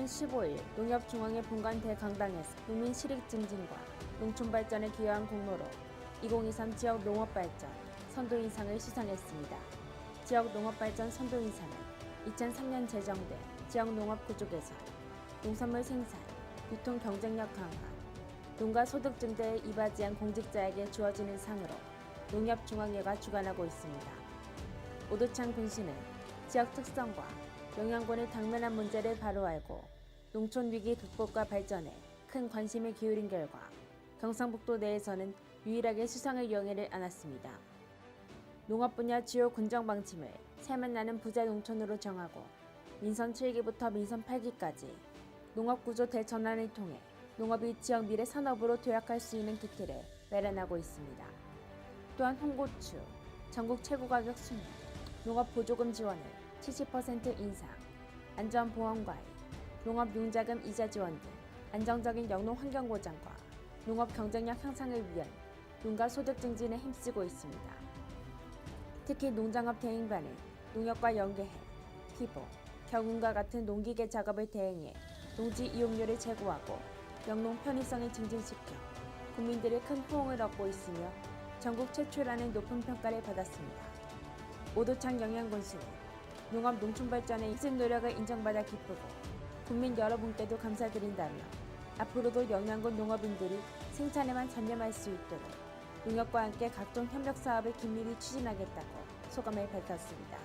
영양군수는 15일 농협중앙회 본관 대강당에서 국민 실익 증진과 농촌 발전에 기여한 공로로 2023 지역 농업 발전 선도 인상을 수상했습니다. 지역 농업 발전 선도 인상은 2003년 제정된 지역 농업 구조 개선, 농산물 생산, 유통 경쟁력 강화, 농가 소득 증대에 이바지한 공직자에게 주어지는 상으로 농협중앙회가 주관하고 있습니다. 오도창 군수는 지역 특성과 영양군의 당면한 문제를 바로 알고 농촌 위기 극복과 발전에 큰 관심을 기울인 결과 경상북도 내에서는 유일하게 수상의 영예를 안았습니다. 농업 분야 주요 군정 방침을 살만 나는 부자 농촌으로 정하고 민선 7기부터 민선 8기까지 농업 구조 대전환을 통해 농업이 지역 미래 산업으로 도약할 수 있는 기틀을 마련하고 있습니다. 또한 홍고추, 전국 최고 가격 수입, 농업 보조금 지원을 70% 인상, 안전보험 과외, 농업 융자금 이자 지원 등 안정적인 영농 환경 보장과 농업 경쟁력 향상을 위한 농가 소득 증진에 힘쓰고 있습니다. 특히 농장업 대행반은 농협과 연계해 피복, 격운과 같은 농기계 작업을 대행해 농지 이용률을 제고하고 영농 편의성을 증진시켜 국민들의 큰 호응을 얻고 있으며 전국 최초라는 높은 평가를 받았습니다. 오도창 영양군수는 농업 농촌 발전의 희생 노력을 인정받아 기쁘고 국민 여러분께도 감사드린다며 앞으로도 영양군 농업인들이 생산에만 전념할 수 있도록 농협과 함께 각종 협력 사업을 긴밀히 추진하겠다고 소감을 밝혔습니다.